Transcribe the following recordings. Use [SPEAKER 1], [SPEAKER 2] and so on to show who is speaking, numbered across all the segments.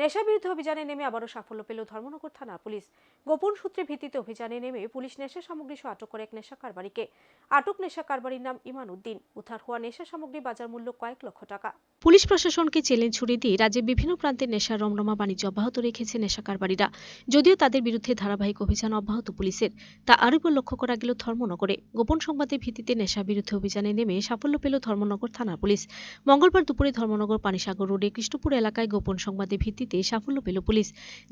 [SPEAKER 1] নেশা বিরুদ্ধে অভিযানে নেমে আবারও সাফল্য পেল ধর্মনগর থানা পুলিশ। গোপন সূত্রে ভিত্তিতে অভিযানে নেমে পুলিশ নেশা সামগ্রী সহ আটক করে এক নেশা কারবারিকে। আটক নেশা কারবারির নাম ইমান উদ্দিন উদ্ধার হওয়া নেশা সামগ্রী বাজার মূল্য কয়েক লক্ষ টাকা। পুলিশ প্রশাসনকে চ্যালেঞ্জ ছুড়ে দিয়ে রাজ্যের বিভিন্ন প্রান্তে নেশার রমরমা বাণিজ্য অব্যাহত রেখেছে নেশা কারবারিরা। যদিও তাদের বিরুদ্ধে ধারাবাহিক অভিযান অব্যাহত পুলিশের, তা একবার লক্ষ্য করা গেল ধর্মনগরে। গোপন সংবাদের ভিত্তিতে নেশা বিরুদ্ধে অভিযানে নেমে সাফল্য পেল ধর্মনগর থানা পুলিশ। মঙ্গলবার দুপুরে ধর্মনগর পানিসাগর রোডে কৃষ্ণপুর এলাকায় গোপন সংবাদের ভিত্তিতে সাফল্য পেল পুলিশ।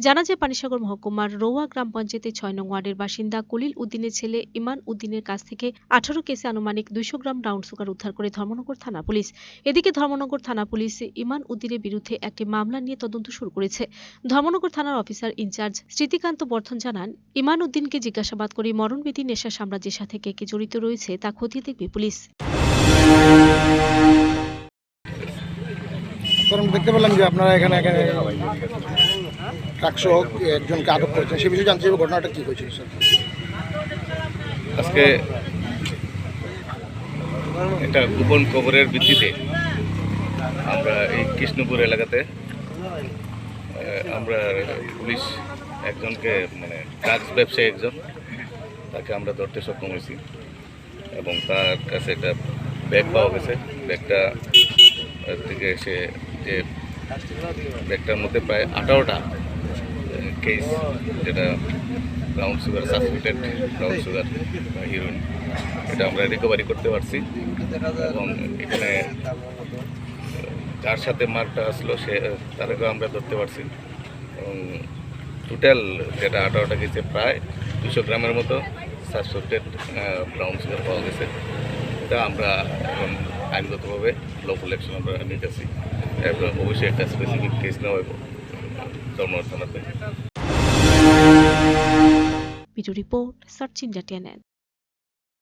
[SPEAKER 1] জানা যায়, পানিসাগর মহকুমার রৌয়া গ্রাম পঞ্চায়েতের ছয় নং ওয়ার্ডের বাসিন্দা কলিল উদ্দিনের ছেলে ইমান উদ্দিনের কাছ থেকে আঠারো কেসে আনুমানিক দুইশো গ্রাম ব্রাউন সুগার উদ্ধার করে ধর্মনগর থানা পুলিশ। এদিকে ধর্মনগর থানা পুলিশ ইমান উদ্দিনের বিরুদ্ধে একটি মামলা নিয়ে তদন্ত শুরু করেছে। ধর্মনগর থানার অফিসার ইনচার্জ স্মৃতিকান্ত বর্ধন জানান, ইমান উদ্দিনকে জিজ্ঞাসাবাদ করে মরণবিধি নেশা সাম্রাজ্যের সাথে কে কে জড়িত রয়েছে তা খতিয়ে দেখবে পুলিশ।
[SPEAKER 2] কারণ দেখতে পেলাম যে আপনারা এখানে এখানে ট্রাকসহ একজনকে আটক করেছেন। সে বিষয়ে জানতে ঘটনাটা কী হয়েছিল, স্যার?
[SPEAKER 3] আজকে একটা গোপন খবরের ভিত্তিতে আমরা এই কৃষ্ণপুর এলাকাতে আমরা পুলিশ একজনকে মানে ড্রাগস ব্যবসায়ী একজন, তাকে আমরা ধরতে সক্ষম হয়েছি এবং তার কাছে একটা ব্যাগ পাওয়া গেছে। ব্যাগটা থেকে সে যে ব্যাগটার মধ্যে প্রায় আঠারোটা কেস যেটা brown sugar suspected brown sugar বা হিরোইন এটা আমরা রিকভারি করতে পারছি। এবং এখানে যার সাথে মারটা আসলো, সে, তাদেরকেও আমরা ধরতে পারছি। এবং টোটাল যেটা আঠারোটা গেছে প্রায় দুশো গ্রামের মতো সাসপেক্টেড ব্রাউন সুগার পাওয়া গেছে। এটা আমরা এখন আইনগতভাবে লফুল অ্যাকশন আমরা নিতেছি। অবশ্যই একটা স্পেসিফিক কেস নেওয়া হবে ধর্মর থানাতে।
[SPEAKER 1] Report search